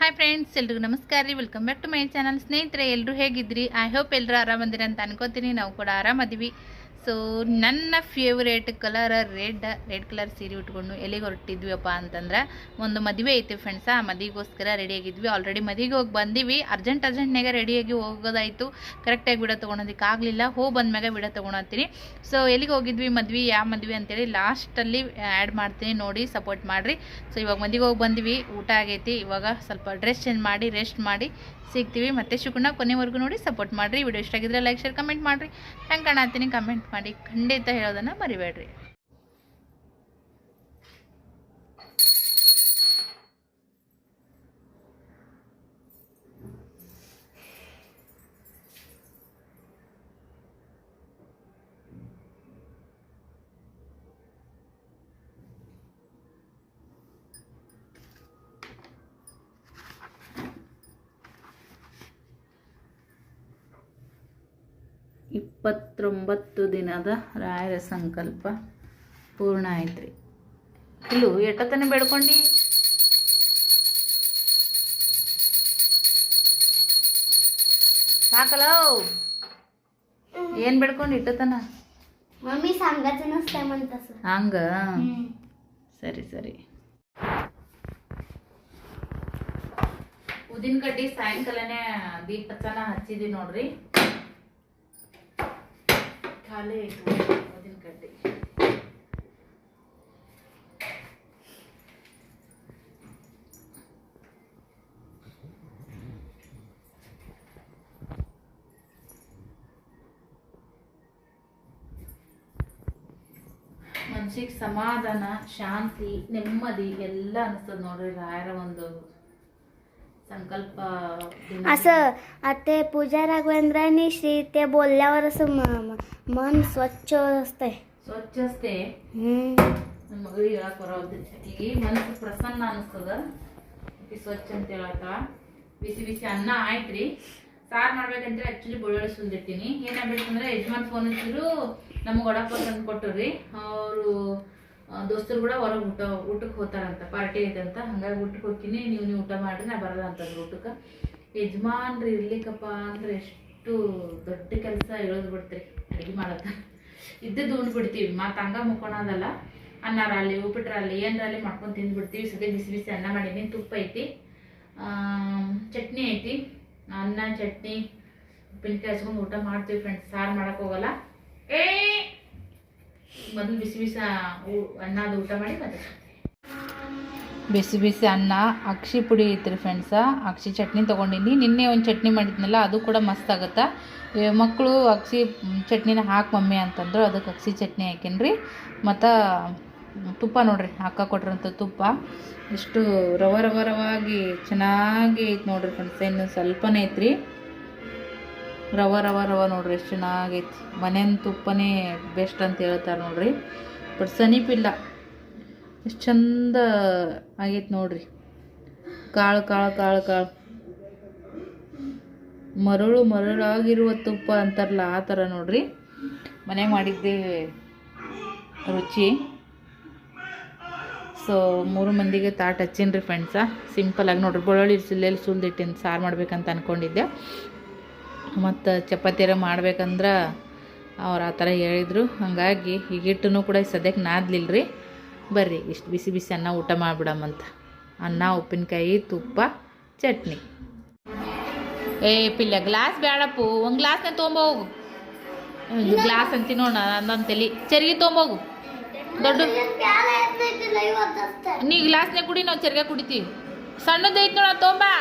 Hi friends ಎಲ್ರಿಗೂ ನಮಸ್ಕಾರ ರೀ. Welcome back to my channel ಸ್ನೇಹಿತರೆ ಎಲ್ಲರೂ ಹೇಗಿದ್ರಿ ಐ ಹೋಪ್ ಎಲ್ಲರೂ ಆರಾಮದಿರಿ ಅಂತ ಅನ್ಕೋತೀನಿ. ನಾವು ಕೂಡ ಆರಾಮದೀವಿ ಸೊ ನನ್ನ favourite colour red red colour ಸೀರೆ ಉಟ್ಕೊಂಡು ಎಲ್ಲಿಗೆ ಹೊರಟಿದ್ವಿಯಪ್ಪ ಅಂತಂದ್ರೆ, ಒಂದು ಮದುವೆ ಐತಿ ಫ್ರೆಂಡ್ಸ್ ಆ ಮದುವೆಗೋಸ್ಕರ ರೆಡಿಯಾಗಿದ್ವಿ ಆಲ್ರೆಡಿ ಮದುವೆಗೆ ಹೋಗಿ ಬಂದೀವಿ. ಅರ್ಜೆಂಟ್ ಅರ್ಜೆಂಟ್ನಾಗ ರೆಡಿಯಾಗಿ ಹೋಗೋದಾಯಿತು. ಕರೆಕ್ಟಾಗಿ ಬಿಡ ತೊಗೊಳೋದಕ್ಕೆ ಆಗಲಿಲ್ಲ. ಹೋಗಿ ಬಂದ್ಮ್ಯಾಗ ಬಿಡ ತೊಗೊಳತ್ತೀನಿ ಸೊ ಎಲ್ಲಿಗೆ ಹೋಗಿದ್ವಿ? ಮದ್ವೆ ಯಾವ ಮದ್ವೆ ಅಂತೇಳಿ ಲಾಸ್ಟಲ್ಲಿ ಆ್ಯಡ್ ಮಾಡ್ತೀನಿ ನೋಡಿ ಸಪೋರ್ಟ್ ಮಾಡಿರಿ. ಸೊ ಇವಾಗ ಮದಿಗೆ ಹೋಗಿ ಬಂದ್ವಿ. ಊಟ ಆಗೈತಿ. ಇವಾಗ ಸ್ವಲ್ಪ ಡ್ರೆಸ್ ಚೇಂಜ್ ಮಾಡಿ ರೆಸ್ಟ್ ಮಾಡಿ. ಸಿಗ್ತೀವಿ. ಮತ್ತೆ ಶುಕ್ರನ ಕೊನೆವರೆಗೂ ನೋಡಿ ಸಪೋರ್ಟ್ ಮಾಡಿರಿ. ವಿಡಿಯೋ ಇಷ್ಟ ಆಗಿದ್ರೆ ಲೈಕ್ ಶೇರ್ ಕಮೆಂಟ್ ಮಾಡಿರಿ. ಹೆಂಗೆ ಕಾಣತ್ತೀನಿ? ಕಮೆಂಟ್ ಮಾಡಿ. ಖಂಡಿತ ಹೇಳೋದನ್ನು ಮರಿಬೇಡ್ರಿ. ಇಪ್ಪತ್ತೊಂಬತ್ತು ದಿನದ ರಾಯರ ಸಂಕಲ್ಪ ಪೂರ್ಣ ಆಯ್ತು ರೀ ಇಲ್ಲೂ ಎಟ್ಟತನ ಬೇಡ್ಕೊಂಡು? ಸಾಕಲ್ಲ ಏನು ಬೇಡ್ಕೊಂಡು ಇಟ್ಟತನ ಮಮ್ಮಿ ಹಂಗ? ಸರಿ ಸರಿ. ಉದಿನ ಕಡ್ಡಿ ಸಾಯಂಕಾಲನೇ ದೀಪಚನ ಹಚ್ಚಿದ್ವಿ ನೋಡ್ರಿ. ಖಾಲಿ ಇಟ್ಕೊಂಡು ಮನ್ಸಿಗೆ ಸಮಾಧಾನ ಶಾಂತಿ ನೆಮ್ಮದಿ ಎಲ್ಲ ಅನಿಸ್ತದ ನೋಡ್ರಿ ರಾಯರ ಒಂದು ಸಂಕಲ್ಪ ದಿನ. असं आता ते पूजा राघवेंद्रांनी श्री ते बोलल्यावर असं म- म- मन स्वच्छ असतंय ಸ್ವಚ್ಛ ಅಷ್ಟೇ हम्म. ನನ್ನ ಮಗಳಿಗೆ ಹೇಳಕ್ ಬರೋದು ಆಕಿಗೆ ಮನಸ್ಸು ಪ್ರಸನ್ನ ಅನಿಸ್ತದ ಆಕಿ ಸ್ವಚ್ಛ ಅಂತ ಹೇಳತ್ತಾಳ ಬಿಸಿ ಬಿಸಿ ಅನ್ನ ಆಯ್ತ್ರಿ ಸಾರು ಮಾಡ್ಬೇಕಂತ ಆಕ್ಚುಲಿ ಬೆಳ್ಳುಳ್ಳಿ ಸುಲ್ದಿಟ್ಟಿನಿ ಏನಾಗ್ಬೇಕಂದ್ರೆ ಯಜಮಾನ್ ಫೋನ್ ಹಚ್ಚಿದ್ರು ನಮ್ಗೆ ವಡಾಪಾವ್ ತಂದು ಕೊಟ್ಟರು ಅವರು ದೋಸ್ತರು ಕೂಡ ಹೊರಗೆ ಊಟ ಊಟಕ್ಕೆ ಹೋಗ್ತಾರಂತ ಪಾರ್ಟಿ ಐತಂತ ಹಂಗಾಗಿ ಊಟಕ್ಕೆ ಹೋಗ್ತೀನಿ, ನೀವು ನೀವು ಊಟ ಮಾಡಿರಿ, ನಾ ಬರಲ್ಲ ಅಂತಂದ್ರು ಊಟಕ್ಕೆ. ಯಜಮಾನ್ರಿ ಇರ್ಲಿಕ್ಕಪ್ಪ ಅಂದ್ರೆ ಎಷ್ಟು ದೊಡ್ಡ ಕೆಲಸ ಇಳಿದು ಬಿಡ್ತೀರಿ, ಅಡುಗೆ ಮಾಡತ್ತ ಇದ್ದದ್ದು ಉಂಡು ಬಿಡ್ತೀವಿ, ಮತ್ತು ಹಂಗ ಮುಕ್ಕೊಳೋದಲ್ಲ ಅನ್ನರಾಗಲಿ ಉಪ್ಪಿಟ್ರಲ್ಲಿ ಏನರಲ್ಲಿ ಮಾಡ್ಕೊಂಡು ತಿಂದ್ಬಿಡ್ತೀವಿ ಸದ್ಯ ಬಿಸಿ ಬಿಸಿ ಅನ್ನ ಮಾಡೀನಿ, ತುಪ್ಪ ಐತಿ. ಚಟ್ನಿ ಐತಿ, ಅನ್ನ, ಚಟ್ನಿ ಉಪ್ಪಿನಕಾಯಿ ಹಚ್ಕೊಂಡು ಊಟ ಮಾಡ್ತೀವಿ ಫ್ರೆಂಡ್ಸ್ ಸಾರು ಮಾಡೋಕ್ಕೋಗಲ್ಲ ಏ ಮೊದಲು ಬಿಸಿ ಬಿಸಿ ಅನ್ನ ಊಟ ಮಾಡಿ ಮತ್ತೆ ಬಿಸಿ ಬಿಸಿ ಅನ್ನ, ಅಕ್ಷಿ ಪುಡಿ ಐತ್ರಿ ಫ್ರೆಂಡ್ಸ ಅಕ್ಷಿ ಚಟ್ನಿ ತೊಗೊಂಡಿನಿ. ನಿನ್ನೆ ಒಂದು ಚಟ್ನಿ ಮಾಡಿದ್ನಲ್ಲ, ಅದು ಕೂಡ ಮಸ್ತ್ ಆಗುತ್ತಾ? ಮಕ್ಕಳು ಅಕ್ಷಿ ಚಟ್ನಿನ ಹಾಕಿ ಮಮ್ಮಿ ಅಂತಂದ್ರು. ಅದಕ್ಕೆ ಅಕ್ಷಿ ಚಟ್ನಿ ಹಾಕೀನಿ ಮತ್ತು ತುಪ್ಪ ನೋಡ್ರಿ, ಅಕ್ಕ ಕೊಟ್ರಂಥ ತುಪ್ಪ. ಇಷ್ಟು ರವ ರವ ರವಾಗಿ ಚೆನ್ನಾಗಿ ಐತೆ ನೋಡ್ರಿ ಫ್ರೆಂಡ್ಸ್ ಇನ್ನು ಸ್ವಲ್ಪನೇ ಐತ್ರಿ. ರವ ರವ ರವ ನೋಡ್ರಿ, ಎಷ್ಟು ಚೆನ್ನಾಗೈತಿ. ಮನೆಯ ತುಪ್ಪನೇ ಬೆಸ್ಟ್ ಅಂತ ಹೇಳ್ತಾರೆ ನೋಡ್ರಿ. ಬಟ್ ಸನೀಪಿಲ್ಲ ಎಷ್ಟು ಚಂದ ಆಗೈತೆ ನೋಡ್ರಿ. ಕಾಳು ಕಾಳು ಕಾಳು ಕಾಳು. ಮರಳು, ಮರಳಾಗಿರುವ ತುಪ್ಪ ಅಂತಾರಲ್ಲ, ಆ ಥರ ನೋಡ್ರಿ. ಮನೆ ಮಾಡಿದ್ದೆ ರುಚಿ. ಸೊ ಮೂರು ಮಂದಿಗೆ ತಾಟ್ ಹಚ್ಚೀನಿ ರೀ ಫ್ರೆಂಡ್ಸ ಸಿಂಪಲಾಗಿ ನೋಡ್ರಿ. ಬೆಳ್ಳುಳ್ಳಿ ಸಿಲ್ಲೆಲ್ಲಿ ಸುಲ್ದಿಟ್ಟಿನ ಸಾರು ಮಾಡ್ಬೇಕಂತ ಅಂದ್ಕೊಂಡಿದ್ದೆ ಮತ್ತು ಚಪಾತಿರ ಮಾಡ್ಬೇಕಂದ್ರೆ ಅವ್ರು ಆ ಥರ ಹೇಳಿದರು. ಹಾಗಾಗಿ ಈಗ ಕೂಡ ಸದ್ಯಕ್ಕೆ ನಾದಲಿಲ್ಲ ರೀ ಬರ್ರಿ, ಇಷ್ಟು ಬಿಸಿ ಬಿಸಿ ಅನ್ನ ಊಟ ಮಾಡಿಬಿಡಮ್ಮಂತ ಅನ್ನ, ಉಪ್ಪಿನಕಾಯಿ, ತುಪ್ಪ, ಚಟ್ನಿ. ಏ, ಪಿಲ್ಲ, ಗ್ಲಾಸ್ ಬೇಡಪ್ಪು ಒಂದು ಗ್ಲಾಸ್ನ ತೊಗೊಂಬೋಗು ಗ್ಲಾಸ್ ಅಂತ ನೋಡ ನನ್ನ ತಲೆ. ಚರಿಗೆ ತೊಗೊಂಬೋಗು ದೊಡ್ಡ ನೀ ಗ್ಲಾಸ್ನೇ ಕುಡಿ, ನಾವು ಚರಿಗೆ ಕುಡಿತೀವಿ. ಸಣ್ಣದೈತೆ ನೋಡ ತೊಂಬಾ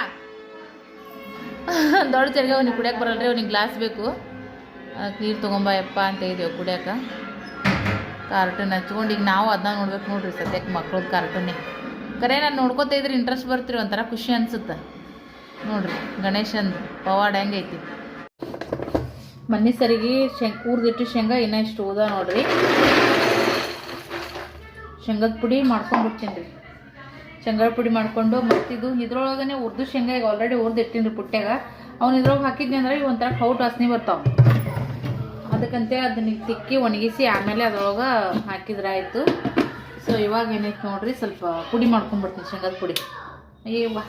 ದೊಡ್ಡ ಚರ್ಗ ಅವ್ನಿಗೆ ಕುಡಿಯಕ್ಕೆ ರೀ ಅವ್ನಿಗೆ ಗ್ಲಾಸ್ ಬೇಕು. ನೀರು ತೊಗೊಂಬ ಯಪ್ಪ ಅಂತ ಇದ್ದೇವೆ ಕುಡಿಯಕ್ಕೆ. ಕಾರ್ಟೂನ್ ಹಚ್ಕೊಂಡು ಈಗ ನಾವು ಅದನ್ನ ನೋಡ್ಬೇಕು ನೋಡ್ರಿ ಸದ್ಯಕ್ಕೆ ಮಕ್ಳದ್ದು ಕಾರ್ಟೂನೇ ಕರೆ ನಾನು ನೋಡ್ಕೊತಾ ಇದ್ರೆ ಇಂಟ್ರೆಸ್ಟ್ ಬರ್ತೀರಿ ಒಂಥರ ಖುಷಿ ಅನ್ಸುತ್ತೆ. ನೋಡ್ರಿ, ಗಣೇಶನ್ ಪವಾಡ ಐತಿ ಮನೆ ಸರಿಗೆ ಶೇಂಗ್, ಊರ್ದಿಟ್ಟು ಶೇಂಗಾ ಇನ್ನೂ ಇಷ್ಟು ಉದ ನೋಡ್ರಿ. ಶೇಂಗದ ಪುಡಿ ಮಾಡ್ಕೊಂಡ್ಬಿಡ್ತೀನಿ ರೀ. ಶೇಂಗಾ ಪುಡಿ ಮಾಡಿಕೊಂಡು ಮತ್ತಿದು ಇದ್ರೊಳಗನೇ ಉರ್ದು ಶೇಂಗಾ ಈಗ ಆಲ್ರೆಡಿ ಉರ್ದು ಇಟ್ಟಿನಿ ಪುಟ್ಟ್ಯಾಗ ಅವ್ನು ಇದ್ರೊಳಗೆ ಹಾಕಿದ್ನಿ ಅಂದ್ರೆ ಈ ಒಂಥರ ಕೌಟ್ ವಾಸನೆ ಬರ್ತಾವೆ. ಅದಕ್ಕಂತೆ ಅದನ್ನ ತಿಕ್ಕಿ ಒಣಗಿಸಿ ಆಮೇಲೆ ಅದ್ರೊಳಗೆ ಹಾಕಿದ್ರೆ ಆಯಿತು ಸೊ ಇವಾಗ ಏನೈತೆ ನೋಡ್ರಿ, ಸ್ವಲ್ಪ ಪುಡಿ ಮಾಡ್ಕೊಂಡ್ಬಿಡ್ತೀನಿ ಶೇಂಗಾದ ಪುಡಿ. ಇವ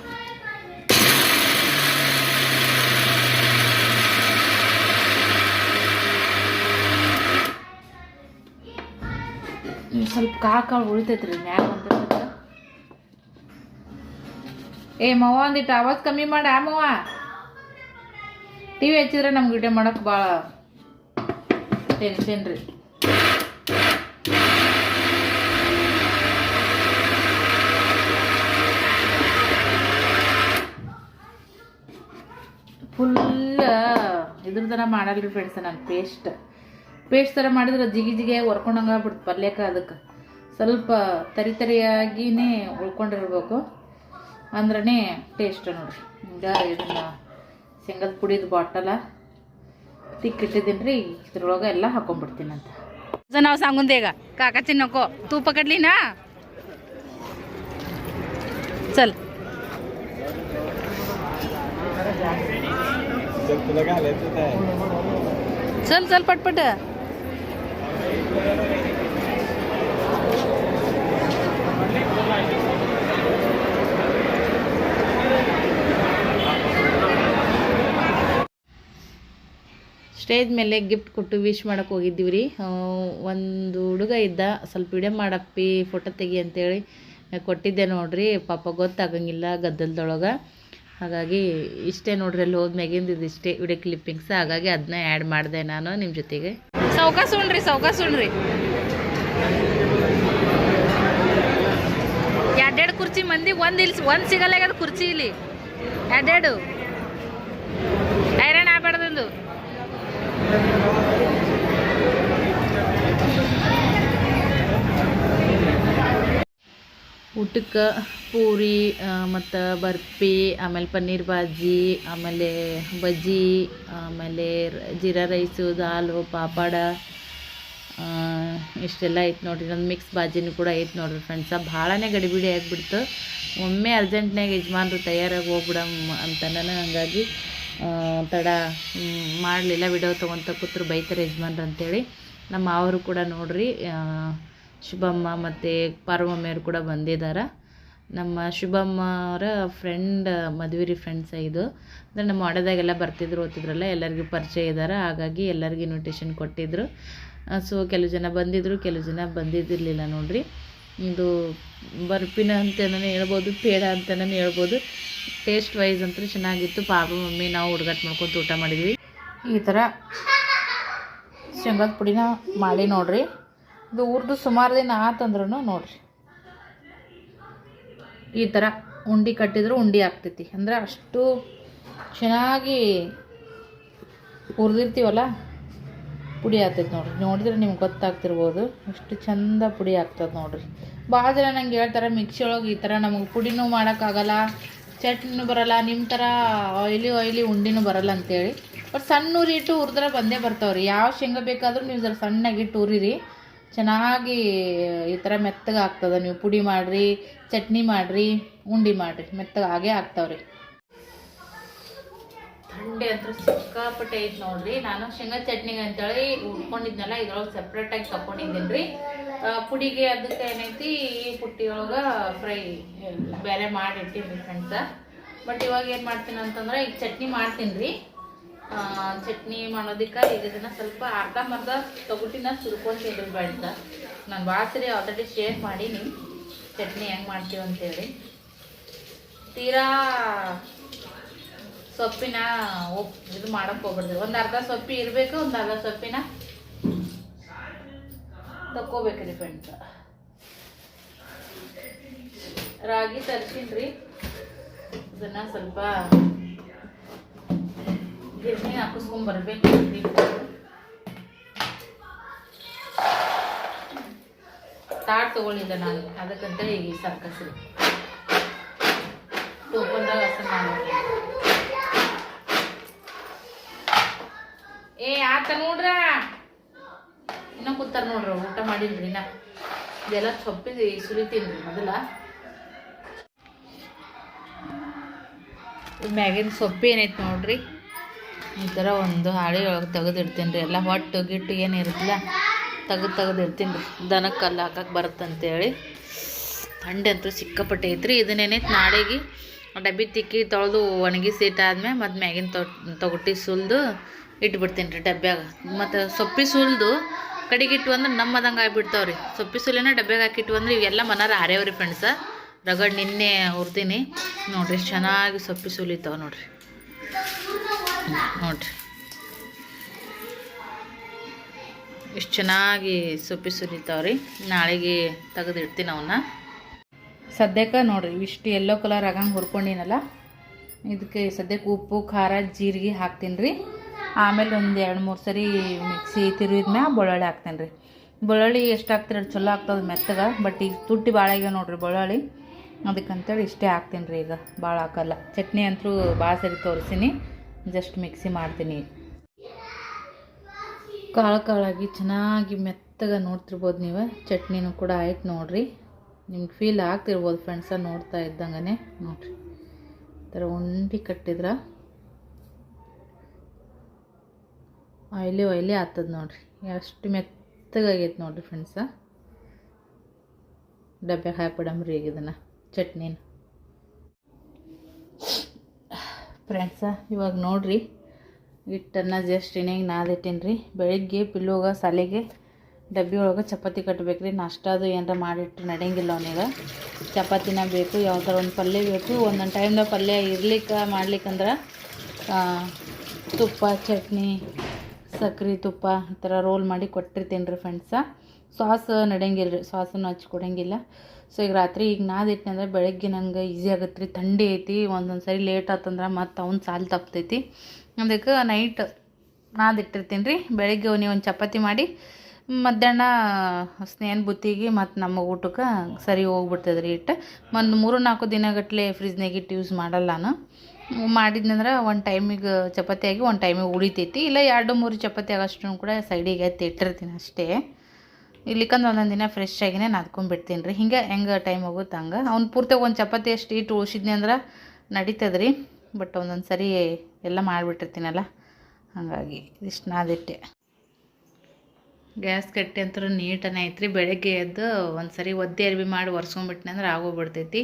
ಸ್ವಲ್ಪ ಕಾಳು ಉಳಿತೈತ್ರಿ ಮ್ಯಾಗ ಅಂತ ಏ ಮವ ಒಂದಿಟ್ಟು ಆವಾಜ್ ಕಮ್ಮಿ ಮಾಡ ಮವ. ಟಿ ವಿ ಹಚ್ಚಿದ್ರೆ ನಮ್ಗೆ ವಿಡಿಯೋ ಮಾಡೋಕೆ ಭಾಳ ಟೆನ್ಷನ್ ರೀ. ಫುಲ್ ಇದ್ರ ಥರ ಮಾಡಲ್ರಿ ಫ್ರೆಂಡ್ಸ್ ನಾನು ಪೇಸ್ಟ್ ಪೇಸ್ಟ್ ಥರ ಮಾಡಿದ್ರೆ ಜಿಗಿ ಜಿಗಿಯಾಗಿ ಹೊರ್ಕೊಂಡಂಗೆ ಆಗ್ಬಿಡ್ತು ಪಲ್ಯಕ್ಕೆ ಅದಕ್ಕೆ. ಸ್ವಲ್ಪ ತರಿ ತರಿಯಾಗಿನೇ ಉಳ್ಕೊಂಡಿರ್ಬೇಕು. ಅಂದ್ರೆ ಟೇಸ್ಟ್ ನೋಡಿರಿ ಹಿಂಗ ಇದನ್ನ ಶೇಂಗದ ಪುಡಿದು ಬಾಟಲ ತಿಕ್ಕಿಟ್ಟಿದ್ದೀನಿ ರೀ ಇದ್ರೊಳಗೆ ಎಲ್ಲ ಹಾಕೊಂಡ್ಬಿಡ್ತೀನಂತ ನಾವು ಸಾಂಗುಂದೇಗ ಕಾಕ ತಿನ್ನೋಕೋ. ತೂಪ ಕಡ್ಲಿನಾ? ಚಲ್. ಚಲ್ ಚಲ್ ಪಟ್ ಪಟ್. ಸ್ಟೇಜ್ ಮೇಲೆ ಗಿಫ್ಟ್ ಕೊಟ್ಟು ವಿಶ್ ಮಾಡೋಕೆ ಹೋಗಿದ್ದೀವಿ ರೀ ಒಂದು ಹುಡುಗ ಇದ್ದ, ಸ್ವಲ್ಪ ವಿಡಿಯೋ ಮಾಡಪ್ಪಿ ಫೋಟೋ ತೆಗಿ ಅಂತೇಳಿ ಕೊಟ್ಟಿದ್ದೆ ನೋಡ್ರಿ. ಪಾಪ ಗೊತ್ತಾಗಂಗಿಲ್ಲ ಗದ್ದಲದೊಳಗೆ. ಹಾಗಾಗಿ ಇಷ್ಟೇ ನೋಡ್ರಿ, ಅಲ್ಲಿ ಹೋದ್ಮ್ಯಾಗಿಂದ ಇದು ಇಷ್ಟೇ ವಿಡಿಯೋ ಕ್ಲಿಪ್ಪಿಂಗ್ಸ್ ಹಾಗಾಗಿ ಅದನ್ನ ಆ್ಯಡ್ ಮಾಡಿದೆ ನಾನು ನಿಮ್ಮ ಜೊತೆಗೆ. ಸೌಕಾಸ ಉಣ್ರಿ ಸೌಕಾಸ ಉಣ್ರಿ. ಎರಡೆರಡು ಕುರ್ಚಿ ಮಂದಿ, ಒಂದು ಇಲ್ಲಿ ಒಂದು ಸಿಗಲ್ಲ ಕುರ್ಚಿ ಇಲ್ಲಿ. ಎರಡೆರಡು. ಐರನ್ ಊಟಕ್ಕೆ ಪೂರಿ ಮತ್ತು ಬರ್ಪಿ, ಆಮೇಲೆ ಪನ್ನೀರ್ ಬಾಜಿ ಆಮೇಲೆ ಬಜ್ಜಿ, ಆಮೇಲೆ ಜೀರಾ ರೈಸು, ದಾಲು, ಪಾಪಡ ಇಷ್ಟೆಲ್ಲ ಐತೆ ನೋಡಿರಿ. ನನ್ನ ಮಿಕ್ಸ್ ಬಾಜಿನೂ ಕೂಡ ಐತೆ ನೋಡಿರಿ ಫ್ರೆಂಡ್ಸ ಭಾಳನೇ ಗಡಿಬಿಡಿ ಆಗಿಬಿಡ್ತು. ಒಮ್ಮೆ ಅರ್ಜೆಂಟ್ನಾಗ ಯಜಮಾನ್ರು ತಯಾರಾಗಿ ಹೋಗ್ಬಿಡಮ್ ಅಂತ ನಾನು ಹಂಗಾಗಿ ತಡ ಮಾಡಲಿಲ್ಲ. ವಿಡಿಯೋ ತೊಗೊಂತ ಕೂತ್ರು ಬೈತಾರೆ ಯಜಮಾನ್ರು ಅಂತೇಳಿ. ನಮ್ಮ ಮಾವರು ಕೂಡ ನೋಡ್ರಿ ಶುಭಮ್ಮ ಮತ್ತು ಪಾರ್ವಮ್ಮೆಯವರು ಕೂಡ ಬಂದಿದ್ದಾರೆ. ನಮ್ಮ ಶುಭಮ್ಮ ಅವರ ಫ್ರೆಂಡ್ ಮದುವೆ ಫ್ರೆಂಡ್ಸ ಇದು. ಅಂದರೆ ನಮ್ಮ ವಾಡದಾಗೆಲ್ಲ ಬರ್ತಿದ್ರು, ಓದ್ತಿದ್ರಲ್ಲ, ಎಲ್ಲರಿಗೂ ಪರಿಚಯ ಇದ್ದಾರೆ. ಹಾಗಾಗಿ ಎಲ್ಲರಿಗೂ ಇನ್ವಿಟೇಷನ್ ಕೊಟ್ಟಿದ್ದರು ಸೊ ಕೆಲವು ಜನ ಬಂದಿದ್ದರು ಕೆಲವು ಜನ ಬಂದಿದ್ದಿರಲಿಲ್ಲ ನೋಡಿರಿ. ಇದು ಬರ್ಪಿನ ಅಂತಲೇ ಹೇಳ್ಬೋದು, ಪೇಡ ಅಂತಲೇ ಹೇಳ್ಬೋದು. ಟೇಸ್ಟ್ ವೈಸ್ ಅಂತೂ ಚೆನ್ನಾಗಿತ್ತು. ಪಾಪ ಮಮ್ಮಿ ನಾವು ಹುಡುಗಾಟ ಮಾಡ್ಕೊತ ಊಟ ಮಾಡಿದ್ವಿ. ಈ ಥರ ಶೇಂಗಾದ ಪುಡಿನ ಮಾಡಿ ನೋಡ್ರಿ. ಇದು ಉರ್ದು ಸುಮಾರು ದಿನ ಆತಂದ್ರೂ ನೋಡಿರಿ. ಈ ಥರ ಉಂಡೆ ಕಟ್ಟಿದ್ರು ಉಂಡೆ ಆಗ್ತೈತಿ. ಅಂದ್ರೆ ಅಷ್ಟು ಚೆನ್ನಾಗಿ ಹುರಿದಿರ್ತೀವಲ್ಲ ಪುಡಿ ಆಗ್ತೈತೆ ನೋಡ್ರಿ. ನೋಡಿದ್ರೆ ನಿಮ್ಗೆ ಗೊತ್ತಾಗ್ತಿರ್ಬೋದು. ಅಷ್ಟು ಚಂದ ಪುಡಿ ಆಗ್ತದೆ ನೋಡ್ರಿ. ಭಾಳ ಜನ ನಂಗೆ ಹೇಳ್ತಾರೆ, ಮಿಕ್ಸಿ ಒಳಗೆ ಈ ಥರ ನಮಗೆ ಪುಡಿನೂ ಮಾಡೋಕ್ಕಾಗಲ್ಲ ಚಟ್ನಿನೂ ಬರಲ್ಲ ನಿಮ್ಮ ಥರ ಆಯ್ಲಿ ಆಯ್ಲಿ ಉಂಡಿನೂ ಬರಲ್ಲ ಅಂತೇಳಿ. ಬಟ್ ಸಣ್ಣ ಉರಿ ಇಟ್ಟು ಹುರಿದ್ರೆ ಬಂದೇ ಬರ್ತಾವ್ರಿ. ಯಾವ ಶೇಂಗಾ ಬೇಕಾದರೂ ನೀವು ಜರ ಸಣ್ಣಗಿಟ್ಟು ಉರಿರಿ. ಚೆನ್ನಾಗಿ ಈ ಥರ ಮೆತ್ತಗೆ ಆಗ್ತದೆ. ನೀವು ಪುಡಿ ಮಾಡಿರಿ, ಚಟ್ನಿ ಮಾಡಿರಿ, ಉಂಡಿ ಮಾಡಿರಿ. ಮೆತ್ತಗೆ ಆಗೇ ಆಗ್ತಾವ್ರಿ. ಥಂಡಿ ಅಂತ ಸಿಕ್ಕಾಪಟ್ಟೆ ಐತೆ ನೋಡ್ರಿ. ನಾನು ಶೇಂಗಾ ಚಟ್ನಿಗೆ ಅಂತೇಳಿ ಉಟ್ಕೊಂಡಿದ್ನಲ್ಲ, ಇದ್ರೊಳಗೆ ಸಪ್ರೇಟಾಗಿ ತಗೊಂಡಿದ್ದೀನಿ ರೀ ಪುಡಿಗೆ ಅದಕ್ಕೆ ಏನೈತಿ, ಈ ಪುಟ್ಟಿಯೊಳಗೆ ಫ್ರೈ ಬೇರೆ ಮಾಡಿ ಇಟ್ಟಿನಿ ಫ್ರೆಂಡ್ಸ ಬಟ್ ಇವಾಗ ಏನು ಮಾಡ್ತೀನಿ ಅಂತಂದ್ರೆ ಈಗ ಚಟ್ನಿ ಮಾಡ್ತೀನಿ ರೀ ಚಟ್ನಿ ಮಾಡೋದಕ್ಕೆ ಇದನ್ನ ಸ್ವಲ್ಪ ಅರ್ಧಂಬರ್ಧ ತೊಗುಟಿನ ಸುರ್ಕೊಂಡು ರೀ ಬೇಡ ನಾನು ಭಾಳ ಸರಿ ಆಲ್ರೆಡಿ ಶೇರ್ ಮಾಡೀನಿ. ಚಟ್ನಿ ಹೆಂಗೆ ಮಾಡ್ತೀವಿ ಅಂತೇಳಿ. ತೀರಾ ಸೊಪ್ಪಿನ ಒಪ್ ಇದು ಮಾಡಕ್ಕೆ ಹೋಗ್ಬಿಡ್ತೀವಿ ಒಂದು ಅರ್ಧ ಸೊಪ್ಪಿ ಇರಬೇಕು, ಒಂದು ಅರ್ಧ ಸೊಪ್ಪಿನ ತಕ್ಕೋಬೇಕ್ರಿ ಫ್ರೆಂಡ್ಸ್ ರಾಗಿ ತರಿಸಿನ್ರಿ. ಇದನ್ನು ಸ್ವಲ್ಪ ಗಿರ್ನಿ ಹಾಕಿಸ್ಕೊಂಡ್ ಬರ್ಬೇಕು ತಾಟ್ ತಗೊಳ್ಳಿಲ್ಲ ನಾನು. ಅದಕ್ಕಂತ ಈ ಸರ್ಕಸ್ರಿ ಟೋಪನ್ದಾಗ ಮಾಡ್ಬೇಕು ಏ, ಆತ ನೋಡ್ರ. ಇನ್ನ ಕೂತಾರ ನೋಡ್ರ, ಊಟ ಮಾಡಿಲ್ರಿ ನಾ ಇದೆಲ್ಲ ಸೊಪ್ಪಿ ಸುರಿತೀನಿ ಮೊದಲ. ಮ್ಯಾಗಿನ ಸೊಪ್ಪು ಏನೈತೆ ನೋಡ್ರಿ. ಈ ಥರ ಒಂದು ಹಾಳಿ ಒಳಗೆ ತೆಗೆದಿಡ್ತೀನಿ ರೀ. ಎಲ್ಲ ಹೊಟ್ಟು ಗಿಟ್ಟು ಏನಿರುತ್ತಲ್ಲ ತೆಗೆದು ತೆಗೆದು ಇಡ್ತೀನಿ ರೀ. ದನಕ್ಕೆ ಕಲ್ಲು ಹಾಕಕ್ಕೆ ಬರುತ್ತಂತೇಳಿ. ಥಂಡಿ ಅಂತೂ ಸಿಕ್ಕಾಪಟ್ಟೆ ಐತ್ರಿ. ಇದನ್ನೇನೈತೆ ನಾಳೆಗೆ ಡಬ್ಬಿ ತಿಕ್ಕಿ ತೊಳೆದು ಒಣಗಿಸಿ ಇಟ್ಟಾದ್ಮೇಲೆ ಮತ್ತು ಮ್ಯಾಗಿನ ತೊಗೊಟ್ಟಿ ಸುಲಿದು ಇಟ್ಬಿಡ್ತೀನಿ ರೀ ಡಬ್ಬ್ಯಾಗ ಮತ್ತು ಸೊಪ್ಪಿ ಸುಲಿದು ಕಡೆಗಿಟ್ಟು ಅಂದ್ರೆ ನಮ್ಮದಂಗೆ ಆಗಿಬಿಡ್ತಾವ್ರಿ. ಸೊಪ್ಪಿ ಸುಲಿನ ಡಬ್ಬ್ಯಾಗ ಹಾಕಿಟ್ಟು ಅಂದ್ರೆ ಇವೆಲ್ಲ ಮನಾರ ಆರ್ಯಾವ್ರಿ ಫ್ರೆಂಡ್ಸ ರಗಡ್ ನಿನ್ನೆ ಹುರ್ತೀನಿ. ನೋಡಿರಿ, ಚೆನ್ನಾಗಿ ಸೊಪ್ಪಿ ಸುಲಿತಾವೆ ನೋಡ್ರಿ. ನೋಡ್ರಿ. ಎಷ್ಟು ಚೆನ್ನಾಗಿ ಸೊಪ್ಪಿ ಸುರಿತಾವ್ರಿ. ನಾಳೆಗೆ ತೆಗೆದಿಡ್ತೀನಿ ಅವನ್ನ. ಸದ್ಯಕ್ಕೆ ನೋಡ್ರಿ ಇಷ್ಟು ಎಲ್ಲೋ ಕಲರ್ ಆಗಂಗೆ ಹುರ್ಕೊಂಡಿನಲ್ಲ, ಇದಕ್ಕೆ ಸದ್ಯಕ್ಕೆ ಉಪ್ಪು, ಖಾರ, ಜೀರಿಗೆ ಹಾಕ್ತೀನಿ ರೀ ಆಮೇಲೆ ಒಂದು ಎರಡು ಮೂರು ಸರಿ ಮಿಕ್ಸಿ ತಿರುವಿದ ಮ್ಯಾಗ ಬೆಳ್ಳುಳ್ಳಿ ಹಾಕ್ತೀನಿ ರೀ ಬೆಳ್ಳುಳ್ಳಿ ಎಷ್ಟು ಹಾಕ್ತೀರ ಚಲೋ ಆಗ್ತದೆ ಮೆತ್ತಗೆ, ಬಟ್ ಈಗ ತುಟ್ಟಿ ಭಾಳ ಆಗ್ಯಾವ ನೋಡಿರಿ ಬೆಳ್ಳುಳ್ಳಿ. ಅದಕ್ಕಂತೇಳಿ ಇಷ್ಟೇ ಹಾಕ್ತೀನಿ ರೀ ಈಗ, ಭಾಳ ಹಾಕಲ್ಲ. ಚಟ್ನಿ ಅಂತೂ ಭಾಳ ಸರಿ ತೋರಿಸ್ತೀನಿ ಜಸ್ಟ್ ಮಿಕ್ಸಿ ಮಾಡ್ತೀನಿ. ಕಾಳು ಕಾಳಾಗಿ ಚೆನ್ನಾಗಿ ಮೆತ್ತಗೆ ನೋಡ್ತಿರ್ಬೋದು ನೀವು. ಚಟ್ನಿನೂ ಕೂಡ ಆಯ್ತು ನೋಡ್ರಿ. ನಿಮ್ಗೆ ಫೀಲ್ ಆಗ್ತಿರ್ಬೋದು ಫ್ರೆಂಡ್ಸ ನೋಡ್ತಾ ಇದ್ದಂಗೆ ನೋಡ್ರಿ. ಈ ಥರ ಉಂಡಿ ಕಟ್ಟಿದ್ರ. ಆಯ್ಲಿ ಆಯ್ಲಿ ಆಗ್ತದೆ ನೋಡ್ರಿ. ಎಷ್ಟು ಮೆತ್ತಗಾಗೈತೆ ನೋಡ್ರಿ ಫ್ರೆಂಡ್ಸ ಡಬ್ಬ್ಯಾಗ ಹಾಕ್ಬಿಡಮ್ರಿ ಈಗ ಇದನ್ನು, ಚಟ್ನಿನ. ಫ್ರೆಂಡ್ಸ, ಇವಾಗ ನೋಡ್ರಿ. ಹಿಟ್ಟನ್ನು ಜಸ್ಟ್ ಇನ್ನೇಗೆ ನಾದಿಟ್ಟೀನಿ ರೀ ಬೆಳಿಗ್ಗೆ ಪಿಲ್ಲೋಗ ಸಾಲಿಗೆ, ಡಬ್ಬಿ ಒಳಗೆ ಚಪಾತಿ ಕಟ್ಟಬೇಕು ರೀ ನಾಷ್ಟ ಅದು ಏನಾರ ಮಾಡಿಟ್ಟು ನಡೆಯಂಗಿಲ್ಲ ಅವನಿಗೆ. ಚಪಾತಿನ ಬೇಕು ಯಾವ ಥರ ಒಂದು ಪಲ್ಯ ಬೇಕು. ಒಂದೊಂದು ಟೈಮ್ದಾಗ ಪಲ್ಯ ಇರ್ಲಿಕ್ಕೆ, ಮಾಡ್ಲಿಕ್ಕಂದ್ರೆ ತುಪ್ಪ, ಚಟ್ನಿ ಸಕ್ರೆ ತುಪ್ಪ ಈ ಥರ ರೋಲ್ ಮಾಡಿ ಕೊಟ್ಟಿರ್ತೀನಿ ರೀ ಫ್ರೆಂಡ್ಸ ಸಾಸ್ ನಡೆಯಂಗಿಲ್ಲ ರೀ, ಸಾಸನ್ನು ಹಚ್ಚಿ ಕೊಡಂಗಿಲ್ಲ. ಸೊ ಈಗ ರಾತ್ರಿ ಈಗ ನಾದಿಟ್ಟೆ ಅಂದ್ರೆ ಬೆಳಗ್ಗೆ ನನಗೆ ಈಸಿ ಆಗತ್ತೆ ರೀ, ಥಂಡಿ ಐತಿ, ಒಂದೊಂದು ಸರಿ ಲೇಟ್ ಆತಂದ್ರೆ ಮತ್ತೆ ಅವ್ನು ಸಾಲು ತಪ್ತೈತಿ. ಅದಕ್ಕೆ ನೈಟ್ ನಾದಿಟ್ಟಿರ್ತೀನಿ ರೀ, ಬೆಳಗ್ಗೆ ನೀವು ಒಂದು ಚಪಾತಿ ಮಾಡಿ, ಮಧ್ಯಾಹ್ನ ಸ್ನೇಹನ ಬುತ್ತಿಗೆ ಮತ್ತು ನಮ್ಮ ಊಟಕ್ಕೆ ಸರಿ ಹೋಗ್ಬಿಡ್ತದೆ ರೀ ಇಟ್ಟು ಒಂದು ಮೂರು ನಾಲ್ಕು ದಿನಗಟ್ಟಲೆ ಫ್ರಿಜ್ನಾಗ ಇಟ್ಟು ಯೂಸ್ ಮಾಡಲ್ಲ ನಾನು. ಮಾಡಿದ್ನಂದ್ರೆ ಒಂದು ಟೈಮಿಗೆ ಚಪಾತಿ ಆಗಿ ಒಂದು ಟೈಮಿಗೆ ಉಳಿತೈತಿ. ಇಲ್ಲ ಎರಡು ಮೂರು ಚಪಾತಿ ಆಗೋಷ್ಟು ಕೂಡ ಸೈಡಿಗೆ ಎತ್ತಿ ಇಟ್ಟಿರ್ತೀನಿ ಅಷ್ಟೇ. ಇಲ್ಲಿಕಂದ್ರೆ ಒಂದೊಂದು ದಿನ ಫ್ರೆಶ್ ಆಗಿನೇ ನಾದ್ಕೊಂಡ್ಬಿಡ್ತೀನಿ ರೀ. ಹಿಂಗೆ ಹೆಂಗೆ ಟೈಮ್ ಹೋಗುತ್ತೆ ಹಂಗೆ? ಅವ್ನು ಪೂರ್ತಿ ಒಂದು ಚಪಾತಿ ಅಷ್ಟು ಇಟ್ಟು ಉಳಿಸಿದ್ನಿ ಅಂದ್ರೆ ನಡೀತದ್ರಿ ಬಟ್ ಒಂದೊಂದು ಸರಿ ಎಲ್ಲ ಮಾಡಿಬಿಟ್ಟಿರ್ತೀನಲ್ಲ. ಹಾಗಾಗಿ ಇಷ್ಟು ನಾದಿಟ್ಟೆ. ಗ್ಯಾಸ್ ಕಟ್ಟಿ ಅಂತೂ ನೀಟನೇ ಐತ್ರಿ. ಬೆಳಗ್ಗೆ ಎದ್ದು ಒಂದು ಸರಿ ಒದ್ದೆ ಅರ್ಬಿ ಮಾಡಿ ಒರ್ಸ್ಕೊಂಬಿಟ್ನಂದ್ರೆ ಆಗೋಗ್ಬಿಡ್ತೈತಿ.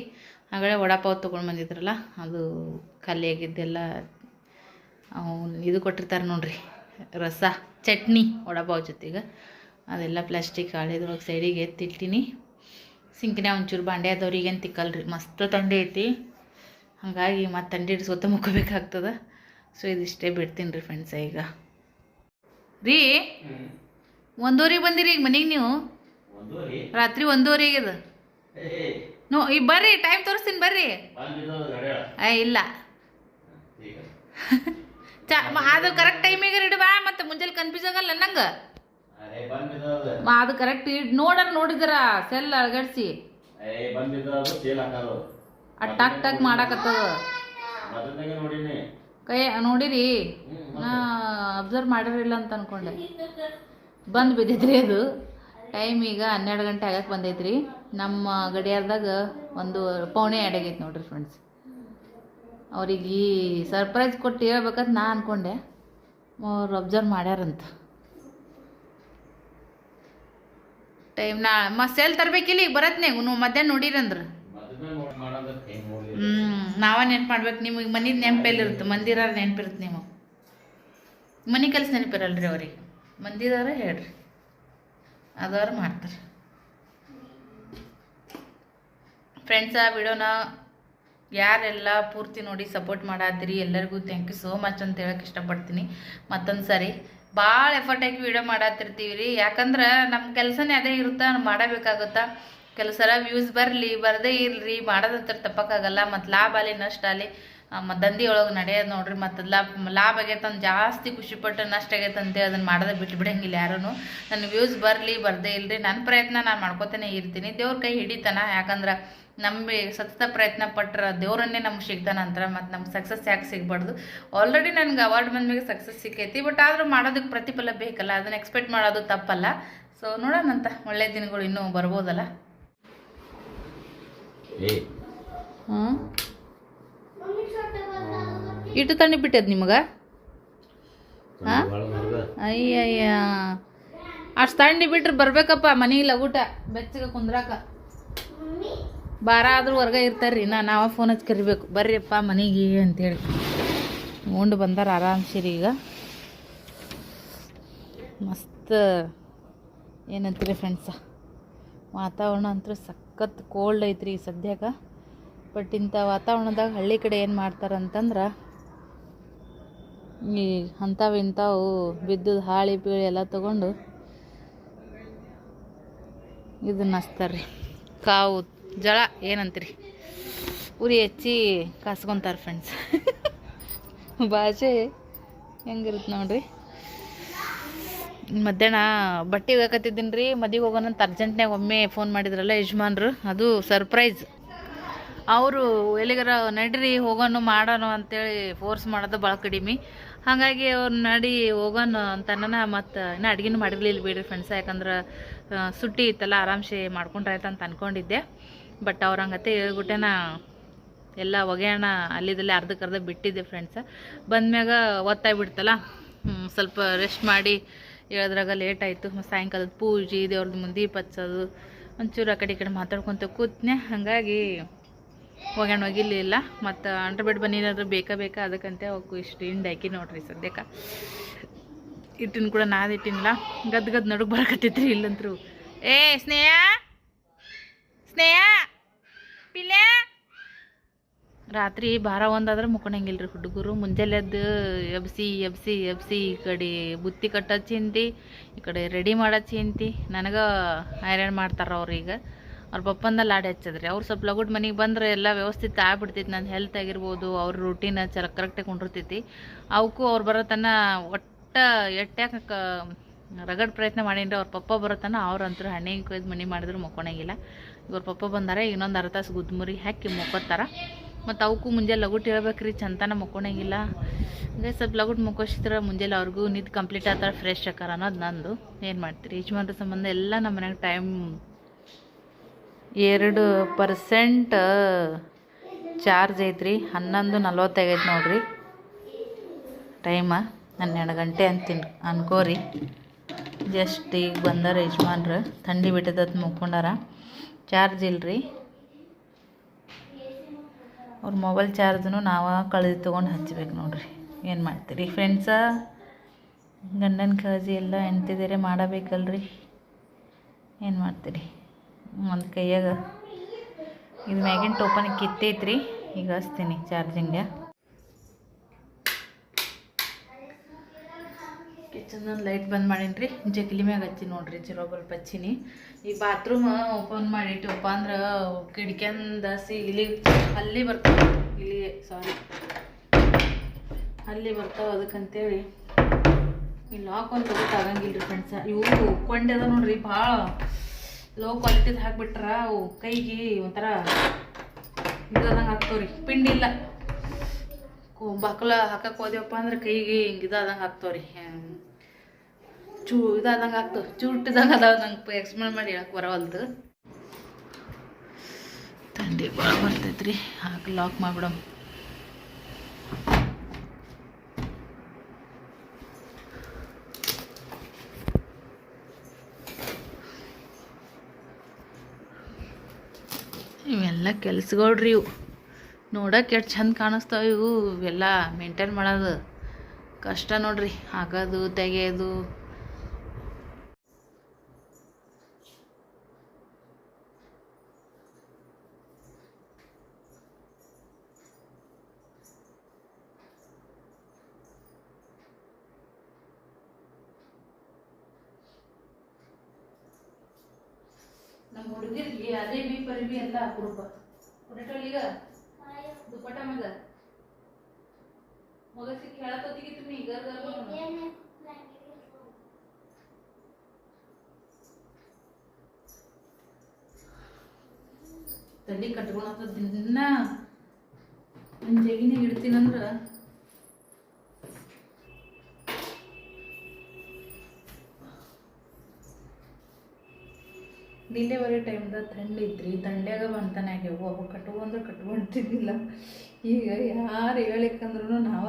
ಹಾಗಡೆ ವಡಾಪಾವ್ ತೊಗೊಂಡು ಬಂದಿದ್ರಲ್ಲ ಅದು ಖಾಲಿ ಆಗಿದ್ದೆಲ್ಲ ಅವ್ನು ಇದು ಕೊಟ್ಟಿರ್ತಾರೆ ನೋಡ್ರಿ ರಸ ಚಟ್ನಿ ವಡಾಪಾವ್ ಜೊತೆಗೆ. ಅದೆಲ್ಲ ಪ್ಲಾಸ್ಟಿಕ್ ಹಳೆದ್ರೊಳಗೆ ಸೈಡಿಗೆ ಎತ್ತಿಟ್ಟಿನಿ. ಸಿಂಕಿನ ಒಂಚೂರು ಬಾಂಡೆ ಆದವ್ರಿಗೆ ಏನು ತಿಕ್ಕಲ್ರಿ ಮಸ್ತ್ ತಂಡಿ ಐತಿ. ಹಾಗಾಗಿ ಮತ್ತೆ ಥಂಡಿ ಹಿಡಿಸ್ಕೊತ ಮುಕ್ಕೋಬೇಕಾಗ್ತದೆ. ಸೊ ಇದಿಷ್ಟೇ ಬಿಡ್ತೀನಿ ರೀ ಫ್ರೆಂಡ್ಸ ಈಗ. ರೀ ಒಂದೂವರೆಗೆ ಬಂದಿರಿ ಈಗ ಮನೆಗೆ ನೀವು? ರಾತ್ರಿ ಒಂದೂವರೆಗೆ ಅದು ನೋ ಈಗ ಬರ್ರಿ ಟೈಮ್ ತೋರಿಸ್ತೀನಿ, ಬರ್ರಿ. ಇಲ್ಲ. ಚ ಅದು ಕರೆಕ್ಟ್ ಟೈಮಿಗೆ ಇಡು ಬಾ, ಮತ್ತೆ ಮುಂಜಾನೆ ಕನ್ಫ್ಯೂಸ್ ಆಗಲ್ಲ ನಂಗೆ. ಅದು ಕರೆಕ್ಟ್ ಇಡ್ ನೋಡರ್ ನೋಡಿದ್ರ ಸೆಲ್ ಅಳಗಡಿಸಿ. ಟಕ್ ಟಕ್ ಮಾಡಾಕತ್ತದ. ಕೈ, ನೋಡಿರಿ. ಅಬ್ಸರ್ವ್ ಮಾಡಿರಲಿಲ್ಲ ಅಂತ ಅನ್ಕೊಂಡೆ. ಬಂದು ಬಿದ್ದಿದ್ರಿ ಅದು. ಟೈಮ್ ಈಗ ಹನ್ನೆರಡು ಗಂಟೆ ಆಗಕ್ಕೆ ಬಂದೈತ್ರಿ. ನಮ್ಮ ಗಡಿಯಾರದಾಗ ಒಂದು ಪೌಣೆ ಆಗೈತೆ ನೋಡ್ರಿ ಫ್ರೆಂಡ್ಸ್ ಅವ್ರಿಗೆ ಸರ್ಪ್ರೈಸ್ ಕೊಟ್ಟು ಹೇಳ್ಬೇಕಂತ ನಾ ಅಂದ್ಕೊಂಡೆ ಅವ್ರು ಅಬ್ಸರ್ವ್ ಮಾಡ್ಯಾರಂತ. ಟೈಮ್ ನಾ ಮಸ್ಸೆಲ್ ಸೆಲ್ ತರ್ಬೇಕಿಲ್ಲ ಈಗ ಬರತ್ನೇ. ನೀವು ಮಧ್ಯಾಹ್ನ ನೋಡಿರಂದ್ರೆ. ಹ್ಞೂ ನಾವ ನೆನ್ಪು ಮಾಡ್ಬೇಕು. ನಿಮಗೆ ಮನೆ ನೆನಪೆಲ್ಲಿರುತ್ತೆ ಮಂದಿರ ನೆನಪಿರುತ್ತೆ ನೀವು ಮನೆ ಕೆಲಸ ನೆನಪಿರಲ್ರಿ ಅವ್ರಿಗೆ. ಮಂದಿರಾರ ಹೇಳ್ರಿ. ಅದವ್ರು ಮಾಡ್ತಾರೆ. ಫ್ರೆಂಡ್ಸ್ ಆ ವಿಡಿಯೋನ ಯಾರೆಲ್ಲ ಪೂರ್ತಿ ನೋಡಿ ಸಪೋರ್ಟ್ ಮಾಡಾತ್ತೀರಿ ಎಲ್ಲರಿಗೂ ಥ್ಯಾಂಕ್ ಯು ಸೋ ಮಚ್ ಅಂತ ಹೇಳಕ್ಕೆ ಇಷ್ಟಪಡ್ತೀನಿ. ಮತ್ತೊಂದು ಸಾರಿ, ಭಾಳ ಎಫರ್ಟ್ ಹಾಕಿ ವಿಡಿಯೋ ಮಾಡಾತಿರ್ತೀವಿ ರೀ ಯಾಕಂದ್ರೆ ನಮ್ಮ ಕೆಲಸನೇ ಅದೇ ಇರುತ್ತಾ, ಮಾಡಬೇಕಾಗುತ್ತಾ? ಕೆಲವು ವ್ಯೂಸ್ ಬರಲಿ, ಬರದೇ ಇರಲಿ ಮಾಡೋದಂತ ತಪ್ಪಕ್ಕಾಗಲ್ಲ ಮತ್ತು ಲಾಭ ಆಗಲಿ ನಷ್ಟ ಆಗಲಿ ಮತ್ತು ದಂಧಿ ಒಳಗೆ ನಡೆಯೋದು ನೋಡ್ರಿ ಮತ್ತು ಲಾಭ ಲಾಭ ಆಗೈತೆ ಅಂತ ಜಾಸ್ತಿ ಖುಷಿಪಟ್ಟು ನಷ್ಟ ಆಗೈತೆ ಅಂತ ಅದನ್ನು ಮಾಡೋದೇ ಬಿಟ್ಟು ಬಿಡಂಗಿಲ್ಲ ಯಾರೂ ನನ್ನ ವ್ಯೂಸ್ ಬರಲಿ ಬರದೇ ಇಲ್ಲರಿ ನನ್ನ ಪ್ರಯತ್ನ ನಾನು ಮಾಡ್ಕೋತಾನೆ ಇರ್ತೀನಿ. ದೇವ್ರ ಕೈ ಹಿಡಿತಾನ. ಯಾಕಂದ್ರೆ ನಮಗೆ ಸತತ ಪ್ರಯತ್ನ ಪಟ್ಟರೆ ದೇವರನ್ನೇ ನಮ್ಗೆ ಸಿಗ್ತಾನ ನಂತರ ಮತ್ತು ನಮ್ಗೆ ಸಕ್ಸಸ್ ಯಾಕೆ ಸಿಗ್ಬಾರ್ದು? ಆಲ್ರೆಡಿ ನನಗೆ ಅವಾರ್ಡ್ ಬಂದ್ಮೇಲೆ ಸಕ್ಸಸ್ ಸಿಕ್ಕೈತಿ. ಬಟ್ ಆದರೂ ಮಾಡೋದಕ್ಕೆ ಪ್ರತಿಫಲ ಬೇಕಲ್ಲ. ಅದನ್ನು ಎಕ್ಸ್ಪೆಕ್ಟ್ ಮಾಡೋದು ತಪ್ಪಲ್ಲ. ಸೊ ನೋಡೋಣಂತ ಒಳ್ಳೆ ದಿನಗಳು ಇನ್ನೂ ಬರ್ಬೋದಲ್ಲ? ಹ್ಞೂ ಇಟ್ಟು ತಣ್ಣಿ ಬಿಟ್ಟದ ನಿಮಗೆ? ಹಾಂ? ಅಯ್ಯಯ್ಯ. ಅಷ್ಟು ತಣ್ಣಿ ಬಿಟ್ರೆ ಬರ್ಬೇಕಪ್ಪ ಇಲ್ಲ ಊಟ. ಬೆಚ್ಚಗೆ ಕುಂದ್ರಾಕ. ಬಾರ ಆದ್ರೂ ಹೊರ್ಗೆ ಇರ್ತಾರ್ರಿ ನಾ ನಾವ ಫೋನ್ ಹಚ್ಚಿ ಕರಿಬೇಕು. ಬರ್ರಿಯಪ್ಪ ಮನೆಗೆ ಅಂತೇಳಿ. ಉಂಡು ಬಂದಾರ ಆರಾಮ್ಸಿರಿ ಈಗ. ಮಸ್ತ್ ಏನಂತೀರಿ ಫ್ರೆಂಡ್ಸ ವಾತಾವರಣ ಅಂತೂ ಸಖತ್ ಕೋಲ್ಡ್ ಐತ್ರಿ ಸದ್ಯಕ್ಕೆ ಬಟ್ ಇಂಥ ವಾತಾವರಣದಾಗ ಹಳ್ಳಿ ಕಡೆ ಏನು ಮಾಡ್ತಾರೆ ಅಂತಂದ್ರೆ ಈ ಅಂಥವು ಇಂಥವು ಬಿದ್ದು ಹಾಳಿ ಪೀಳಿ ಎಲ್ಲ ತಗೊಂಡು ಇದನ್ನ ಹಚ್ತಾರೆ ರೀ ಕಾವು, ಜಳ ಏನಂತೀರಿ? ಉರಿ ಹಚ್ಚಿ ಕಾಸ್ಕೊತಾರೆ ಫ್ರೆಂಡ್ಸ್ ಭಾಷೆ ಹೆಂಗಿರುತ್ತೆ ನೋಡ್ರಿ. ಮಧ್ಯಾಹ್ನ ಬಟ್ಟೆ ಹೋಗಕತ್ತಿದ್ದೀನಿ ರೀ ಮದಿಗೆ ಹೋಗೋಣ ಅಂತ ಅರ್ಜೆಂಟ್ನಾಗ ಒಮ್ಮೆ ಫೋನ್ ಮಾಡಿದ್ರಲ್ಲ ಯಜಮಾನ್ರು, ಅದು ಸರ್ಪ್ರೈಸ್ ಅವರು ಎಲ್ಲಿಗಾರ ನಡ್ರಿ ಹೋಗೋಣ ಮಾಡೋಣ ಅಂತೇಳಿ ಫೋರ್ಸ್ ಮಾಡೋದು ಭಾಳ ಕಡಿಮೆ. ಹಾಗಾಗಿ ಅವ್ರು ನಡಿ ಹೋಗೋಣ ಅಂತನ ಮತ್ತು ಇನ್ನೂ ಅಡುಗೆನೂ ಮಾಡಿರಲಿಲ್ಲ ಬಿಡ್ರಿ ಫ್ರೆಂಡ್ಸ್ ಯಾಕಂದ್ರೆ ಸುಟ್ಟಿ ಇತ್ತಲ್ಲ ಆರಾಮ್ಸೆ ಮಾಡ್ಕೊಂಡ್ರಾಯ್ತು ಅಂತ ಅಂದ್ಕೊಂಡಿದ್ದೆ ಬಟ್ ಅವ್ರ ಹಂಗತ್ತೆ ಹೇಳ್ಬಿಟ್ಟೆನ ಎಲ್ಲ ಒಗೆಯೋಣ ಅಲ್ಲಿದಲ್ಲಿ ಅರ್ಧಕ್ಕೆ ಅರ್ಧ ಬಿಟ್ಟಿದ್ದೆ ಫ್ರೆಂಡ್ಸ ಬಂದ್ಮ್ಯಾಗ ಒತ್ತಾಗ್ಬಿಡ್ತಲ್ಲ ಸ್ವಲ್ಪ ರೆಸ್ಟ್ ಮಾಡಿ ಹೇಳಿದ್ರಾಗ ಲೇಟ್ ಆಯಿತು. ಸಾಯಂಕಾಲದ ಪೂಜೆ ದೇವ್ರದ್ದು ಮುಂದೆ ಪಚ್ಚೋದು ಒಂಚೂರು ಆ ಕಡೆ ಈ ಕಡೆ ಮಾತಾಡ್ಕೊತ ಕೂತ್ನೆ. ಹಾಗಾಗಿ ಒಗ್ಯಾಣ ಒಗಿಲಿಲ್ಲ ಮತ್ತು ಅಂಡ್ರ ಬೆಡ್ ಬನ್ನಿನಾದ್ರೂ ಬೇಕಾ ಬೇಕಾ ಅದಕ್ಕಂತೆ ಅವಕ್ಕೂ ಇಷ್ಟು ಹಿಂಡಿ ಹಾಕಿ ನೋಡ್ರಿ ಸದ್ಯಕ್ಕೆ. ಹಿಟ್ಟಿನ ಕೂಡ ನಾದಿಟ್ಟಿನಿಲ್ಲ ಗದ್ ಗದ್ ನಡುಗ್ ಬರಕತ್ತೈತ್ರಿ ಇಲ್ಲಂತ್ರು. ಏ, ಸ್ನೇಹ! ಸ್ನೇಹ! ಪಿಲ್ಯ! ರಾತ್ರಿ ಬಾರ ಒಂದಾದ್ರೆ ಮುಕ್ಕೊಂಡಂಗಿಲ್ರಿ ಹುಡುಗರು. ಮುಂಜಾನೆ ಎದ್ದು ಎಬ್ಸಿ ಎಬ್ಸಿ ಎಬ್ಸಿ ಈ ಕಡೆ ಬುತ್ತಿ ಕಟ್ಟೋ ಚಿಂತಿ, ಈ ಕಡೆ ರೆಡಿ ಮಾಡೋ ಚಿಂತಿ. ನನಗೆ ಹೈರಾಣ ಮಾಡ್ತಾರೆ ಅವ್ರು ಈಗ. ಅವ್ರ ಪಪ್ಪಂದ ಲಾಡಿ ಹಚ್ಚಿದ್ರಿ. ಅವ್ರು ಸ್ವಲ್ಪ ಲಗುಡ್ ಮನೆಗೆ ಬಂದರೆ ಎಲ್ಲ ವ್ಯವಸ್ಥಿತ ಆಗ್ಬಿಡ್ತೈತಿ. ನನ್ನ ಹೆಲ್ತ್ ಆಗಿರ್ಬೋದು, ಅವ್ರ ರೂಟೀನ್ ಚಲ ಕರೆಕ್ಟಾಗಿ ಕೊಂಡಿರ್ತೈತಿ. ಅವಕ್ಕೂ ಅವ್ರು ಬರೋತನ ಒಟ್ಟ ಎಟ್ಟ್ಯಾಕ ರಗಡ್ ಪ್ರಯತ್ನ ಮಾಡೀನಿ ಅವ್ರ ಪಪ್ಪ ಬರೋತನ ಅವ್ರಂತೂ ಹಣ್ಣಿಗೆ ಕೊಯ್ದು ಮನೆ ಮಾಡಿದ್ರು ಮಕ್ಕೊಳಂಗಿಲ್ಲ ಇವ್ರ ಪಪ್ಪ ಬಂದಾರೆ, ಇನ್ನೊಂದು ಅರ್ಧ ತಾಸು ಗುದ್ಮುರಿ ಹಾಕಿ ಮಕ್ಕೋತಾರ. ಮತ್ತು ಅವಕ್ಕೂ ಮುಂಜಾನೆ ಲಗುಟ್ ಹೇಳ್ಬೇಕ್ರಿ, ಚಂತಾನ ಮಕ್ಕೊಳಂಗಿಲ್ಲ ಅಂದರೆ ಸ್ವಲ್ಪ ಲಗುಟ್ ಮುಕ್ಕೋಸಿದ್ರೆ ಮುಂಜಾನೆ ಅವ್ರಿಗೂ ನಿದ್ದು ಕಂಪ್ಲೀಟ್ ಆತರ ಫ್ರೆಶ್ ಆಕಾರ ಅನ್ನೋದು ನಂದು. ಏನು ಮಾಡ್ತೀರಿ? ಯಜಮಾನ್ರ ಸಂಬಂಧ ಎಲ್ಲ ನಮ್ಮ ಮನ್ಯಾಗ ಟೈಮ್ ಎರಡು ಪರ್ಸೆಂಟ್ ಚಾರ್ಜ್ ಐತ್ರಿ. ಹನ್ನೊಂದು ನಲ್ವತ್ತೈದು ನೋಡ್ರಿ. ಟೈಮ ಹನ್ನೆರಡು ಗಂಟೆ ಅಂತೀನಿ ಅನ್ಕೋರಿ. ಜಸ್ಟ್ ಈಗ ಬಂದಾರ ಯಜಮಾನ್ರು. ಥಂಡಿ ಬಿಟ್ಟದತ್ ಮುಕ್ಕೊಂಡಾರ. ಚಾರ್ಜ್ ಇಲ್ರಿ. ಅವ್ರ ಮೊಬೈಲ್ ಚಾರ್ಜ್ನು ನಾವು ಕಳೆದು ತೊಗೊಂಡು ಹಚ್ಬೇಕು ನೋಡ್ರಿ. ಏನು ಮಾಡ್ತೀರಿ? ಫ್ರೆಂಡ್ಸ ಗಂಡನ ಕಾಳಜಿ ಎಲ್ಲ ಎಂತಿದ್ದೀರಿ ಮಾಡಬೇಕಲ್ರಿ. ಏನು ಮಾಡ್ತೀರಿ? ಒಂದು ಕೈಯಾಗ ಇದು ಮ್ಯಾಗಿನ ಟೋಪನ್ ಕಿತ್ತೈತ್ರಿ, ಈಗ ಹಚ್ತೀನಿ ಚಾರ್ಜಿಂಗ. ಕಿಚನ್ ಲೈಟ್ ಬಂದ್ ಮಾಡೀನಿ ರೀ ಜಗಲಿ ಮ್ಯಾಗ ಹಚ್ಚಿ ನೋಡ್ರಿ ಚಿರೋ ಬಲ್ಪ್ ಹಚ್ಚಿನಿ. ಈ ಬಾತ್ರೂಮ್ ಓಪನ್ ಮಾಡಿಟ್ಟವಪ್ಪ ಅಂದ್ರೆ ಕಿಡ್ಕ್ಯಾಂದ ಸಿ ಇಲ್ಲಿ ಅಲ್ಲಿ ಬರ್ತಾವ, ಇಲ್ಲಿ ಸಾರಿ ಅಲ್ಲಿ ಬರ್ತಾವ ಅದಕ್ಕಂತೇಳಿ. ಇಲ್ಲಿ ಲಾಕ್ ಒಂದು ತಗಂಗಿಲ್ರಿ ರೀ ಫ್ರೆಂಡ್ಸ ಇವು ಕೊಂಡೆದ ನೋಡ್ರಿ ಭಾಳ. ಲೋ ಕ್ವಾಲಿಟಿದು ಹಾಕ್ಬಿಟ್ರ ಅವು ಕೈಗೆ ಒಂಥರ ಇದಾದಂಗೆ ಹಾಕ್ತಾವ್ರಿ ಪಿಂಡಿ ಇಲ್ಲ. ಬಾಕಲ ಹಾಕಕ್ಕೆ ಹೋದೇವಪ್ಪ ಅಂದ್ರೆ ಕೈಗೆ ಹಿಂಗೆ ಇದಾದಂಗೆ ಹಾಕ್ತಾವ್ರಿ ಚೂ ಇದಾದಂಗೆ ಆಗ್ತಾವ ಚೂಟಿದಂಗೆ ಅದಾವ ನಂಗೆ ಎಕ್ಸ್ಪ್ಲೇನ್ ಮಾಡಿ ಹೇಳಕ್ಕೆ ಬರವಲ್ದು. ಥಂಡಿ ಭಾಳ ಬರ್ತೈತ್ರಿ. ಹಾಕಿ ಲಾಕ್ ಮಾಡ್ಬಿಡಮ್. ಇವೆಲ್ಲ ಕೆಲ್ಸಗಳ್ರಿ ಇವು. ನೋಡೋಕೆ ಎಷ್ಟು ಚಂದ ಕಾಣಿಸ್ತಾವೆ ಇವು ಇವೆಲ್ಲ ಮೇಂಟೈನ್ ಮಾಡೋದು. ಕಷ್ಟ ನೋಡ್ರಿ ಹಾಕೋದು ತೆಗೆಯೋದು ನಮ್ಮ ಹುಡುಗಿರ್ಗೆ ಅದೇ ಬಿ ಪರಿಬಿ ಎಲ್ಲ ಅಪರೂಪ ಈಗ ದುಪ್ಪಟ ಮಗ. ಮಗ ಸಿಕ್ಕಿ ಹೇಳತ್ತೋತಿಗಿತ್ತು ನೀ ಗರ್ ಗರ್ ಅನ್ನೋನು. ತಲೆ ಕಟ್ಕೊಳತ್ತ ದಿನ ನನ್ನ ಜಗಿನಾಗ ಇಡ್ತೀನಂದ್ರ ಡಿಲೆವರಿ ಟೈಮ್ದಾಗ ತಂಡಿದ್ರಿ ಥಂಡ್ಯಾಗ ಬಂತಾನೆ ಆಗ್ಯಾವ, ಅವು ಕಟ್ಕೊಂಡ್ರೆ ಕಟ್ಕೊಂತಿದ್ದಿಲ್ಲ. ಈಗ ಯಾರು ಹೇಳಿಕಂದ್ರೂ ನಾವ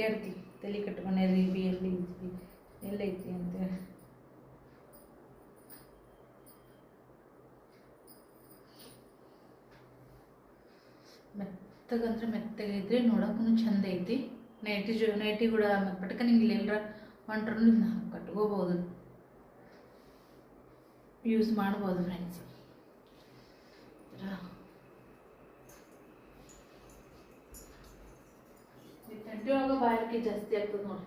ಕೇಳ್ತೀವಿ ತಲೆ ಕಟ್ಕೊಂಡೇರಿ ಬಿ ಎಲ್ಲಿ ಐತಿ ಎಲ್ಲೈತಿ ಅಂತ ಮೆತ್ತಗಂದ್ರೆ ಮೆತ್ತಗೈತ್ರಿ ನೋಡೋಕ್ಕೂ ಚಂದ ಐತಿ. ನೈಟಿ ಜೊ, ನೈಟಿ ಕೂಡ ಪಟ್ಕ ನಿಂಗೆ ಎಲ್ಲರ ಹೊಂಟ್ರೂ ಕಟ್ಕೋಬೋದು. ಯೂಸ್ ಮಾಡ್ಬೋದು ಫ್ರೆಂಡ್ಸ್ ಥಂಡಿ ಒಳಗೆ ಬಾಯಾರಿಕೆ ಜಾಸ್ತಿ ಆಗ್ತದೆ ನೋಡಿ.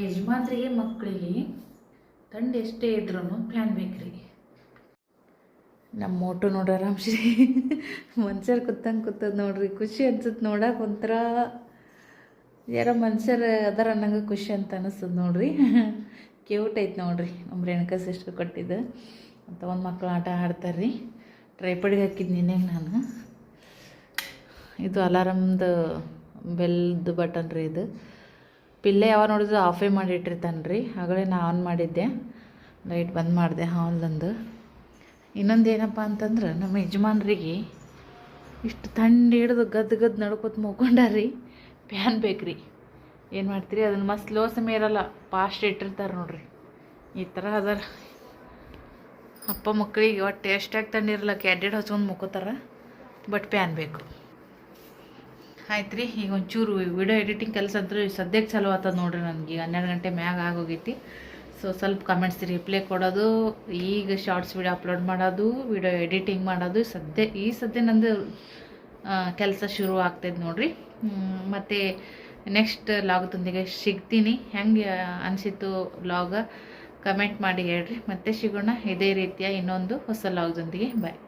ಯಜಮಾನ್ರಿಗೆ ಮಕ್ಕಳಿಗೆ ತಂಡ ಎಷ್ಟೇ ಇದ್ರೂ ಫ್ಯಾನ್ ಬೇಕ್ರಿ. ನಮ್ಮ ಮೋಟು ನೋಡ್ರಿ ಆರಾಮ್ಶ್ರೀ ಮನುಷ್ಯರು ಕುತ್ತಂಗೆ ಕೂತದ್ ನೋಡ್ರಿ, ಖುಷಿ ಅನ್ಸುತ್ತೆ ನೋಡಕ್ಕೆ ಒಂಥರ ಯಾರೋ ಮನುಷ್ಯರು ಅದಾರ ಅನ್ನಂಗೆ ಖುಷಿ ಅಂತ ಅನಿಸ್ತದೆ ನೋಡ್ರಿ. ಕ್ಯೂಟ್ ಐತೆ ನೋಡ್ರಿ ನಮ್ಮ ರೇಣುಕಾ ಸಿಸ್ಟರ್ ಕೊಟ್ಟಿದ್ದು. ಅಂತ ಒಂದು ಮಕ್ಕಳು ಆಟ ಆಡ್ತಾರೆ ರೀ ಟ್ರೈಪಡಿಗೆ ಹಾಕಿದ್ದು ನಿನ್ನೆ ನಾನು. ಇದು ಅಲಾರಮ್ದು ಬೆಲ್ದು ಬಟನ್ ರೀ ಇದು. ಪಿಲ್ಲೆ ಯಾವಾಗ ನೋಡಿದ್ರು ಆಫೇ ಮಾಡಿ ಇಟ್ಟಿರ್ತಾನೆ ರೀ ಆಗಲೇ ನಾ ಆನ್ ಮಾಡಿದ್ದೆ. ಲೈಟ್ ಬಂದ್ ಮಾಡಿದೆ ಹಾಲ್ದಂದು ಇನ್ನೊಂದು ಏನಪ್ಪ ಅಂತಂದ್ರೆ ನಮ್ಮ ಯಜಮಾನ್ರಿಗೆ ಇಷ್ಟು ತಂಡ ಹಿಡಿದು ಗದ್ದು ಗದ್ದು ನಡ್ಕೊತ ಮೂಕೊಂಡಾರಿ ಪ್ಯಾನ್ ಬೇಕ್ರಿ. ಏನು ಮಾಡ್ತೀರಿ? ಅದನ್ನು ಮಸ್ತ್ ಲೋ ಸಮಯ ಇರಲ್ಲ ಫಾಸ್ಟ್ ಇಟ್ಟಿರ್ತಾರೆ ನೋಡ್ರಿ. ಈ ಥರ ಅದಾರ. ಅಪ್ಪ ಮಕ್ಕಳಿಗೆ ಒಟ್ಟು ಎಷ್ಟಾಗಿ ತಂಡಿರಲ್ಲ ಕ್ಯಾಡೆಡ್ ಹಚ್ಕೊಂಡು ಮುಕ್ಕೋತಾರ ಬಟ್ ಪ್ಯಾನ್ ಬೇಕು. ಆಯ್ತು ರೀ ಈಗ ಒಂಚೂರು ವಿಡಿಯೋ ಎಡಿಟಿಂಗ್ ಕೆಲಸ ಅಂತೂ ಸದ್ಯಕ್ಕೆ ಚಲೋ ಆತದ ನೋಡ್ರಿ ನನಗೆ ಈಗ ಹನ್ನೆರಡು ಗಂಟೆ ಮ್ಯಾಗ ಆಗೋಗೈತಿ. ಸೊ ಸ್ವಲ್ಪ ಕಮೆಂಟ್ಸ್ ರಿಪ್ಲೈ ಕೊಡೋದು. ಈಗ ಶಾರ್ಟ್ಸ್ ವಿಡಿಯೋ ಅಪ್ಲೋಡ್ ಮಾಡೋದು ವಿಡಿಯೋ ಎಡಿಟಿಂಗ್ ಮಾಡೋದು. ಸದ್ಯ, ಈ ಸದ್ಯ ನಂದು ಕೆಲಸ ಶುರು ಆಗ್ತೈತೆ ನೋಡ್ರಿ. ಮತ್ತು ನೆಕ್ಸ್ಟ್ ಲಾಗ್ದೊಂದಿಗೆ ಸಿಗ್ತೀನಿ. ಹೆಂಗೆ ಅನಿಸಿತು ಲಾಗ ಕಮೆಂಟ್ ಮಾಡಿ ಹೇಳ್ರಿ. ಮತ್ತೆ ಸಿಗೋಣ ಇದೇ ರೀತಿಯ ಇನ್ನೊಂದು ಹೊಸ ಲಾಗ್ದೊಂದಿಗೆ ಬಾಯ್